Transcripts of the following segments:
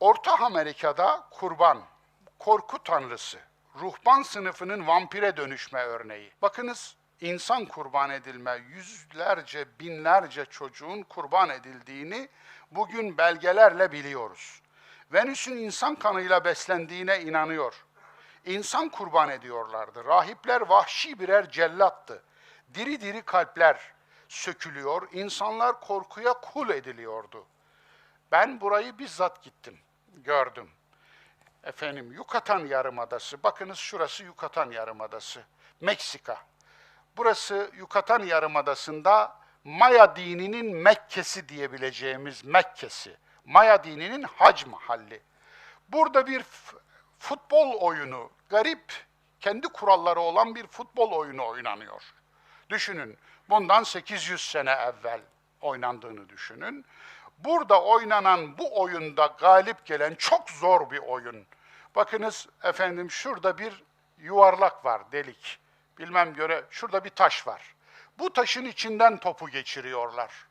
Orta Amerika'da kurban, korku tanrısı, ruhban sınıfının vampire dönüşme örneği. Bakınız insan kurban edilme, yüzlerce, binlerce çocuğun kurban edildiğini bugün belgelerle biliyoruz. Venüs'ün insan kanıyla beslendiğine inanıyor. İnsan kurban ediyorlardı. Rahipler vahşi birer cellattı. Diri diri kalpler sökülüyor, insanlar korkuya kul ediliyordu. Ben burayı bizzat gittim, gördüm. Efendim Yucatan Yarımadası, bakınız şurası Yucatan Yarımadası, Meksika. Burası Yucatan Yarımadası'nda Maya dininin Mekke'si diyebileceğimiz Mekke'si. Maya dininin hac mahalli. Burada bir futbol oyunu, garip, kendi kuralları olan bir futbol oyunu oynanıyor. Düşünün, bundan 800 sene evvel oynandığını düşünün. Burada oynanan bu oyunda galip gelen çok zor bir oyun. Bakınız efendim şurada bir yuvarlak var, delik. Bilmem göre şurada bir taş var. Bu taşın içinden topu geçiriyorlar.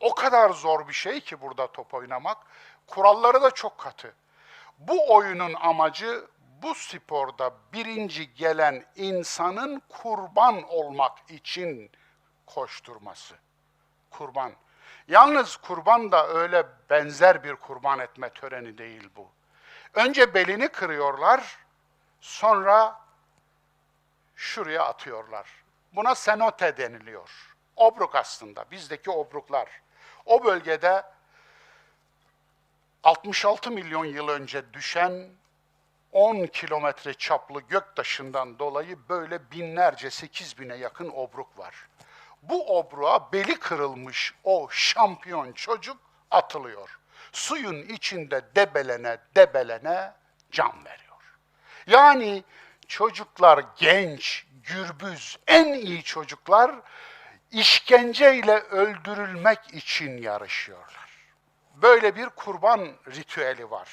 O kadar zor bir şey ki burada top oynamak. Kuralları da çok katı. Bu oyunun amacı bu sporda birinci gelen insanın kurban olmak için koşturması. Kurban. Yalnız kurban da öyle benzer bir kurban etme töreni değil bu. Önce belini kırıyorlar, sonra şuraya atıyorlar. Buna senote deniliyor. Obruk aslında, bizdeki obruklar. O bölgede 66 milyon yıl önce düşen 10 kilometre çaplı göktaşından dolayı böyle binlerce, 8 bine yakın obruk var. Bu obruğa beli kırılmış o şampiyon çocuk atılıyor. Suyun içinde debelene debelene can veriyor. Yani çocuklar genç, gürbüz, en iyi çocuklar işkenceyle öldürülmek için yarışıyorlar. Böyle bir kurban ritüeli var.